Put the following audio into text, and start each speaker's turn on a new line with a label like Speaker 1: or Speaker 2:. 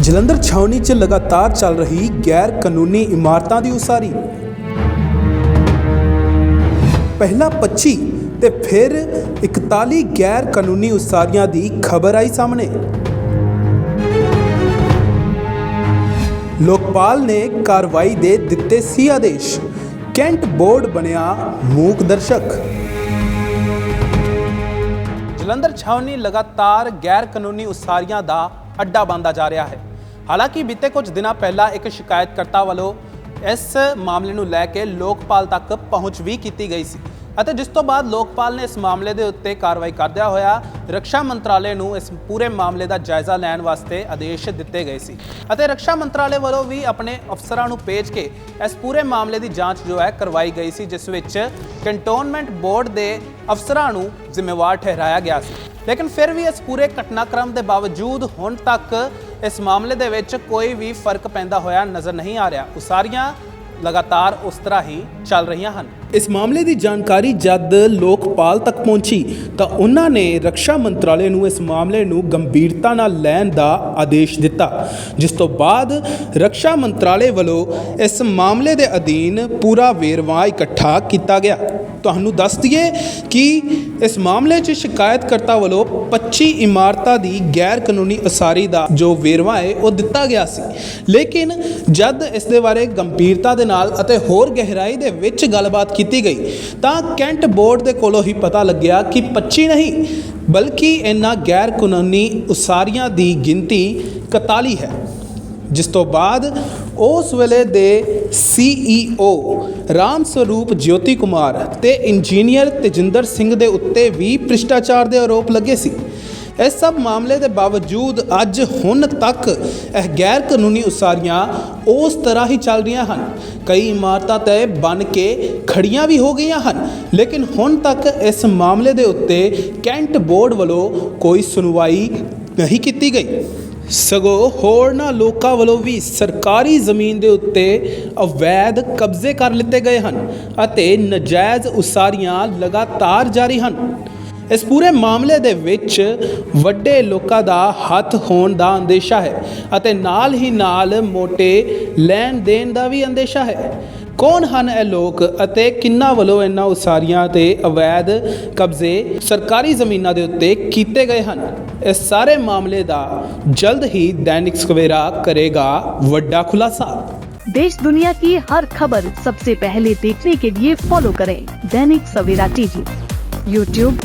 Speaker 1: ਜਲੰਧਰ ਛਾਉਣੀ 'ਚ ਲਗਾਤਾਰ ਚੱਲ ਰਹੀ ਗੈਰ ਕਾਨੂੰਨੀ ਇਮਾਰਤਾਂ ਦੀ ਉਸਾਰੀ। ਪਹਿਲਾ 25 ਤੇ ਫਿਰ 41 ਗੈਰ ਕਾਨੂੰਨੀ ਉਸਾਰੀਆਂ ਦੀ ਖਬਰ ਆਈ ਸਾਹਮਣੇ। ਲੋਕਪਾਲ ਨੇ ਕਾਰਵਾਈ ਦੇ ਦਿੱਤੇ ਸੀ ਆਦੇਸ਼। ਕੈਂਟ ਬੋਰਡ ਬਣਿਆ ਮੂਕ ਦਰਸ਼ਕ। ਜਲੰਧਰ ਛਾਉਣੀ ਲਗਾਤਾਰ ਗੈਰ ਕਾਨੂੰਨੀ ਉਸਾਰੀਆਂ ਦਾ ਅੱਡਾ ਬਣਦਾ ਜਾ ਰਿਹਾ ਹੈ। ਹਾਲਾਂਕਿ ਬੀਤੇ ਕੁਝ ਦਿਨਾਂ ਪਹਿਲਾਂ ਇੱਕ ਸ਼ਿਕਾਇਤਕਰਤਾ ਵੱਲੋਂ ਇਸ ਮਾਮਲੇ ਨੂੰ ਲੈ ਕੇ ਲੋਕਪਾਲ ਤੱਕ ਪਹੁੰਚ ਵੀ ਕੀਤੀ ਗਈ ਸੀ ਅਤੇ ਜਿਸ ਤੋਂ ਬਾਅਦ ਲੋਕਪਾਲ ਨੇ ਇਸ ਮਾਮਲੇ ਦੇ ਉੱਤੇ ਕਾਰਵਾਈ ਕਰਦਿਆਂ ਹੋਇਆ ਰੱਖਿਆ ਮੰਤਰਾਲੇ ਨੂੰ ਇਸ ਪੂਰੇ ਮਾਮਲੇ ਦਾ ਜਾਇਜ਼ਾ ਲੈਣ ਵਾਸਤੇ ਆਦੇਸ਼ ਦਿੱਤੇ ਗਏ ਸੀ ਅਤੇ ਰੱਖਿਆ ਮੰਤਰਾਲੇ ਵੱਲੋਂ ਵੀ ਆਪਣੇ ਅਫਸਰਾਂ ਨੂੰ ਭੇਜ ਕੇ ਇਸ ਪੂਰੇ ਮਾਮਲੇ ਦੀ ਜਾਂਚ ਜੋ ਹੈ ਕਰਵਾਈ ਗਈ ਸੀ, ਜਿਸ ਵਿੱਚ ਕੰਟੋਨਮੈਂਟ ਬੋਰਡ ਦੇ ਅਫਸਰਾਂ ਨੂੰ ਜ਼ਿੰਮੇਵਾਰ ਠਹਿਰਾਇਆ ਗਿਆ ਸੀ। ਲੇਕਿਨ ਫਿਰ ਵੀ ਇਸ ਪੂਰੇ ਘਟਨਾਕ੍ਰਮ ਦੇ ਬਾਵਜੂਦ ਹੁਣ ਤੱਕ ਇਸ ਮਾਮਲੇ ਦੇ ਵਿੱਚ ਕੋਈ ਵੀ ਫ਼ਰਕ ਪੈਂਦਾ ਹੋਇਆ ਨਜ਼ਰ ਨਹੀਂ ਆ ਰਿਹਾ। ਉਸਾਰੀਆਂ ਲਗਾਤਾਰ ਉਸ ਤਰ੍ਹਾਂ ਹੀ ਚੱਲ ਰਹੀਆਂ ਹਨ। ਇਸ ਮਾਮਲੇ ਦੀ ਜਾਣਕਾਰੀ ਜਦ ਲੋਕਪਾਲ ਤੱਕ ਪਹੁੰਚੀ, ਤਾਂ ਉਹਨਾਂ ਨੇ ਰੱਖਿਆ ਮੰਤਰਾਲੇ ਨੂੰ ਇਸ ਮਾਮਲੇ ਨੂੰ ਗੰਭੀਰਤਾ ਨਾਲ ਲੈਣ ਦਾ ਆਦੇਸ਼ ਦਿੱਤਾ, ਜਿਸ ਤੋਂ ਬਾਅਦ ਰੱਖਿਆ ਮੰਤਰਾਲੇ ਵੱਲੋਂ ਇਸ ਮਾਮਲੇ ਦੇ ਅਧੀਨ ਪੂਰਾ ਵੇਰਵਾ ਇਕੱਠਾ ਕੀਤਾ ਗਿਆ। ਤੁਹਾਨੂੰ ਦੱਸ ਦਈਏ ਕਿ ਇਸ ਮਾਮਲੇ 'ਚ ਸ਼ਿਕਾਇਤਕਰਤਾ ਵੱਲੋਂ 25 ਇਮਾਰਤਾਂ ਦੀ ਗੈਰ ਕਾਨੂੰਨੀ ਉਸਾਰੀ ਦਾ ਜੋ ਵੇਰਵਾ ਹੈ ਉਹ ਦਿੱਤਾ ਗਿਆ ਸੀ। ਲੇਕਿਨ ਜਦ ਇਸ ਦੇ ਬਾਰੇ ਗੰਭੀਰਤਾ ਦੇ ਨਾਲ ਅਤੇ ਹੋਰ ਗਹਿਰਾਈ ਦੇ ਵਿੱਚ ਗੱਲਬਾਤ ਕੀਤੀ ਗਈ। ਤਾਂ ਕੈਂਟ ਬੋਰਡ ਦੇ ਕੋਲੋਂ ਹੀ ਪਤਾ ਲੱਗਿਆ ਕਿ 25 ਨਹੀਂ, ਬਲਕਿ ਇਹਨਾਂ ਗੈਰ ਕਾਨੂੰਨੀ ਉਸਾਰੀਆਂ ਦੀ ਗਿਣਤੀ 41 ਹੈ। ਜਿਸ ਤੋਂ ਬਾਅਦ ਉਸ ਵੇਲੇ ਦੇ ਸੀਈਓ ਰਾਮ ਸਰੂਪ ਜਯੋਤੀ ਕੁਮਾਰ ਤੇ ਇੰਜੀਨੀਅਰ ਤੇਜਿੰਦਰ ਸਿੰਘ ਦੇ ਉੱਤੇ ਵੀ ਭ੍ਰਿਸ਼ਟਾਚਾਰ ਦੇ ਆਰੋਪ ਲੱਗੇ ਸੀ। ਇਸ ਸਭ ਮਾਮਲੇ ਦੇ ਬਾਵਜੂਦ ਅੱਜ ਹੁਣ ਤੱਕ ਇਹ ਗੈਰ ਕਾਨੂੰਨੀ ਉਸਾਰੀਆਂ ਉਸ ਤਰ੍ਹਾਂ ਹੀ ਚੱਲ ਰਹੀਆਂ ਹਨ। ਕਈ ਇਮਾਰਤਾਂ ਤੇ ਬਣ ਕੇ ਖੜੀਆਂ ਵੀ ਹੋ ਗਈਆਂ ਹਨ, ਲੇਕਿਨ ਹੁਣ ਤੱਕ ਇਸ ਮਾਮਲੇ ਦੇ ਉੱਤੇ ਕੈਂਟ ਬੋਰਡ ਵੱਲੋਂ ਕੋਈ ਸੁਣਵਾਈ ਨਹੀਂ ਕੀਤੀ ਗਈ। ਸਗੋਂ ਹੋਰਨਾਂ ਲੋਕਾਂ ਵੱਲੋਂ ਵੀ ਸਰਕਾਰੀ ਜ਼ਮੀਨ ਦੇ ਉੱਤੇ ਅਵੈਧ ਕਬਜ਼ੇ ਕਰ ਲਿੱਤੇ ਗਏ ਹਨ ਅਤੇ ਨਜਾਇਜ਼ ਉਸਾਰੀਆਂ ਲਗਾਤਾਰ ਜਾਰੀ ਹਨ। ਇਸ ਪੂਰੇ ਮਾਮਲੇ ਦੇ ਵਿੱਚ ਵੱਡੇ ਲੋਕਾਂ ਦਾ ਹੱਥ ਹੋਣ ਦਾ ਅੰਦੇਸ਼ਾ ਹੈ ਅਤੇ ਨਾਲ ਹੀ ਨਾਲ ਮੋਟੇ ਲੈਣ ਦੇਣ ਦਾ ਵੀ ਅੰਦੇਸ਼ਾ ਹੈ। ਕੌਣ ਹਨ ਇਹ ਲੋਕ ਅਤੇ ਕਿੰਨਾ ਵੱਲੋਂ ਇਹਨਾਂ ਉਸਾਰੀਆਂ ਤੇ ਅਵੈਧ ਕਬਜ਼ੇ ਸਰਕਾਰੀ ਜ਼ਮੀਨਾਂ ਦੇ ਉੱਤੇ ਕੀਤੇ ਗਏ ਹਨ? ਇਸ ਸਾਰੇ ਮਾਮਲੇ ਦਾ ਜਲਦ ਹੀ ਦੈਨਿਕ ਸਵੇਰਾ ਕਰੇਗਾ ਵੱਡਾ ਖੁਲਾਸਾ।
Speaker 2: देश दुनिया की हर खबर सबसे पहले देखने के लिए फॉलो करें। Dainik Savera TV YouTube